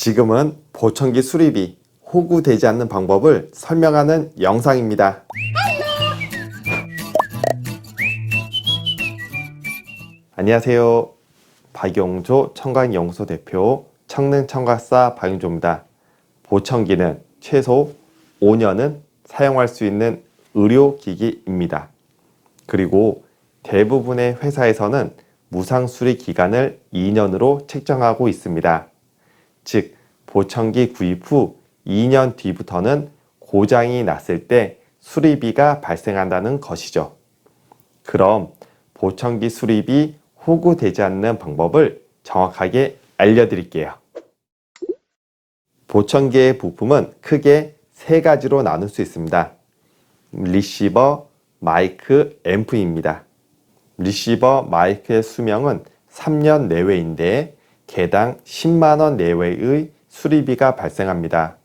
지금은 보청기 수리비 호구되지 않는 방법을 설명하는 영상입니다. 안녕하세요. 박용조 청각연구소 대표 청능청각사 박용조입니다. 보청기는 최소 5년은 사용할 수 있는 의료기기입니다. 그리고 대부분의 회사에서는 무상수리 기간을 2년으로 책정하고 있습니다. 즉, 보청기 구입 후 2년 뒤부터는 고장이 났을 때 수리비가 발생한다는 것이죠. 그럼 보청기 수리비 호구되지 않는 방법을 정확하게 알려드릴게요. 보청기의 부품은 크게 세 가지로 나눌 수 있습니다. 리시버, 마이크, 앰프입니다. 리시버 마이크의 수명은 3년 내외인데 개당 10만원 내외의 수리비가 발생합니다.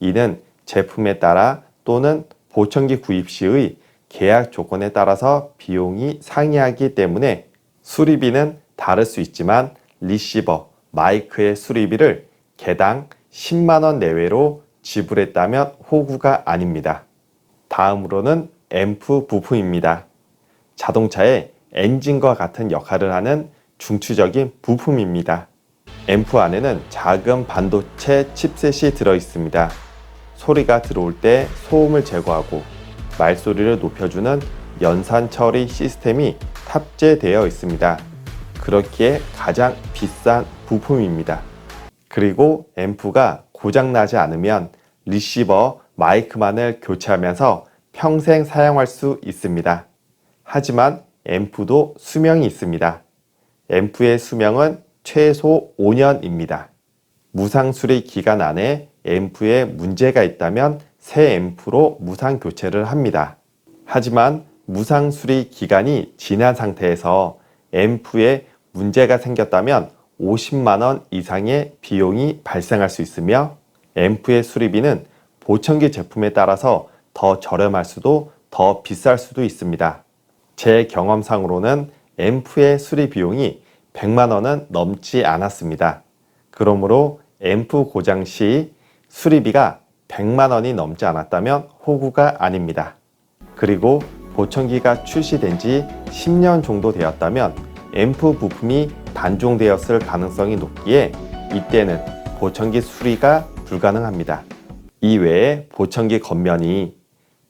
이는 제품에 따라 또는 보청기 구입 시의 계약 조건에 따라서 비용이 상이하기 때문에 수리비는 다를 수 있지만 리시버, 마이크의 수리비를 개당 10만원 내외로 지불했다면 호구가 아닙니다. 다음으로는 앰프 부품입니다. 자동차의 엔진과 같은 역할을 하는 중추적인 부품입니다. 앰프 안에는 작은 반도체 칩셋이 들어 있습니다. 소리가 들어올 때 소음을 제거하고 말소리를 높여주는 연산 처리 시스템이 탑재되어 있습니다. 그렇기에 가장 비싼 부품입니다. 그리고 앰프가 고장나지 않으면 리시버 마이크만을 교체하면서 평생 사용할 수 있습니다. 하지만 앰프도 수명이 있습니다. 앰프의 수명은 최소 5년입니다. 무상 수리 기간 안에 앰프에 문제가 있다면 새 앰프로 무상 교체를 합니다. 하지만 무상 수리 기간이 지난 상태에서 앰프에 문제가 생겼다면 50만원 이상의 비용이 발생할 수 있으며 앰프의 수리비는 보청기 제품에 따라서 더 저렴할 수도 더 비쌀 수도 있습니다. 제 경험상으로는 앰프의 수리 비용이 100만 원은 넘지 않았습니다. 그러므로 앰프 고장 시 수리비가 100만 원이 넘지 않았다면 호구가 아닙니다. 그리고 보청기가 출시된 지 10년 정도 되었다면 앰프 부품이 단종되었을 가능성이 높기에 이때는 보청기 수리가 불가능합니다. 이외에 보청기 겉면이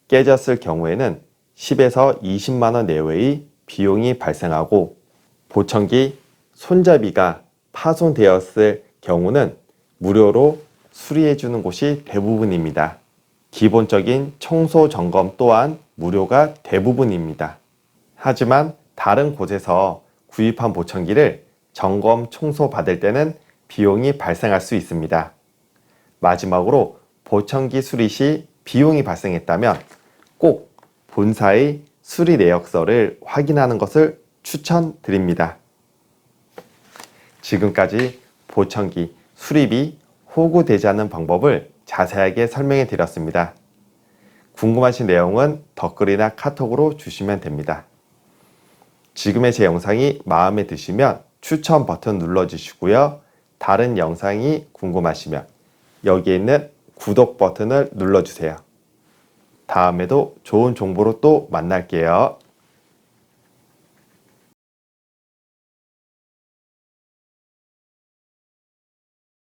깨졌을 경우에는 10에서 20만원 내외의 비용이 발생하고 보청기 손잡이가 파손되었을 경우는 무료로 수리해 주는 곳이 대부분입니다. 기본적인 청소 점검 또한 무료가 대부분입니다. 하지만 다른 곳에서 구입한 보청기를 점검 청소 받을 때는 비용이 발생할 수 있습니다. 마지막으로 보청기 수리 시 비용이 발생했다면 꼭 본사의 수리 내역서를 확인하는 것을 추천드립니다. 지금까지 보청기 수리비 호구되지 않는 방법을 자세하게 설명해 드렸습니다. 궁금하신 내용은 댓글이나 카톡으로 주시면 됩니다. 지금의 제 영상이 마음에 드시면 추천 버튼 눌러주시고요. 다른 영상이 궁금하시면 여기에 있는 구독 버튼을 눌러주세요. 다음에도 좋은 정보로 또 만날게요.